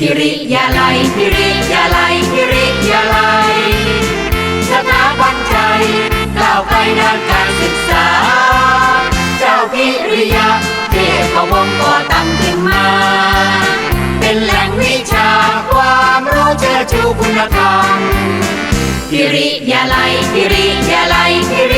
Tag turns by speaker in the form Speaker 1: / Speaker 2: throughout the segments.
Speaker 1: พิริยาลัยพิริยาลัยพิริยาลัยสถาบันใจก้าวไกลด้านการศึกษา เจ้าพิริยาเทพวงศ์ก่อตั้งขึ้นมา เป็นแหล่งวิชาความรู้เชื่อชูคุณธรรมพิริยาลัยพิริยาลัยพิริ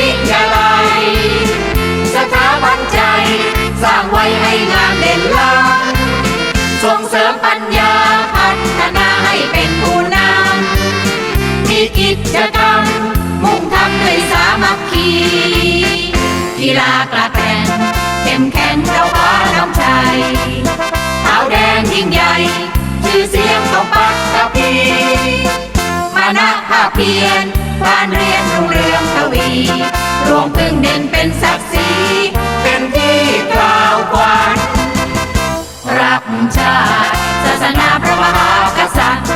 Speaker 1: รรม มุ่งทำด้วยสามัคคีกีฬากระแตงเข้มแข็งเราคว้าน้ำชัยขาวแดงยิ่งใหญ่ชื่อเสียงของปักตะพีมานะภาคเพียรบ้านเรียนรุ่งเรืองทวี รวมพึ่งเด่นเป็นศักดิ์ศรีเป็นที่กล่าวขวัญรักชาติศาสนาพระมหากษัตริย์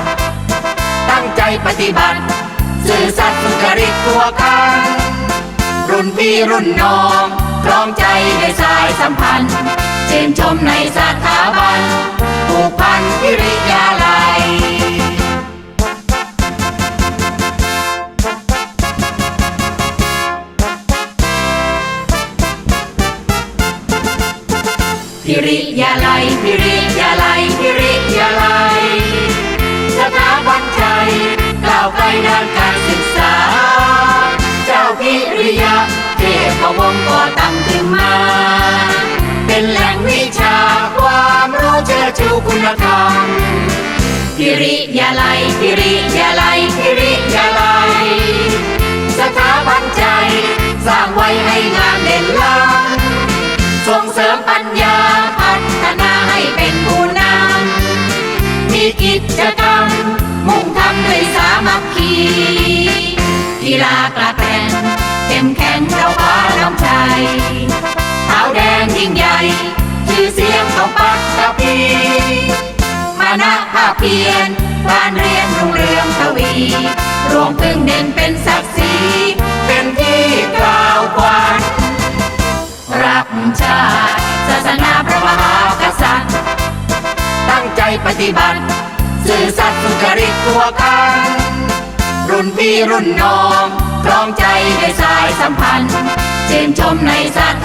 Speaker 1: ตั้งใจปฏิบัติ สื่อสัตย์สุจริตตัวกันรุ่นพี่รุ่นน้องพร้อมใจด้วยสายสัมพันธ์ชื่นชมในสถาบันผูกพันพิริยาลัยพิริยาลัยพิริยาลัยพิริยาลัยสถาบันใจ ตั้งมา เป็นแหล่งวิชาความรู้เจอชูคุณธรรมพิริยาลัยพิริยาลัยพิริยาลัยสถาบันใจ สร้างไว้ให้งามเด่นล้ำส่งเสริมปัญญาพัฒนาให้เป็นผู้นำมีกิจกรรม มุ่งทำด้วยสามัคคีกีฬากระแตง ภาคเพียรบ้านเรียนรุ่งเรืองทวี รวมพึ่งเด่นเป็นศักดิ์ศรีเป็นที่กล่าวขวัญรักชาติศาสนาพระมหากษัตริย์ ตั้งใจปฏิบัติ สื่อสัตย์สุจริตตัวกัน รุ่นพี่รุ่นน้องพร้อมใจด้วยสายสัมพันธ์ชื่นชมในสถา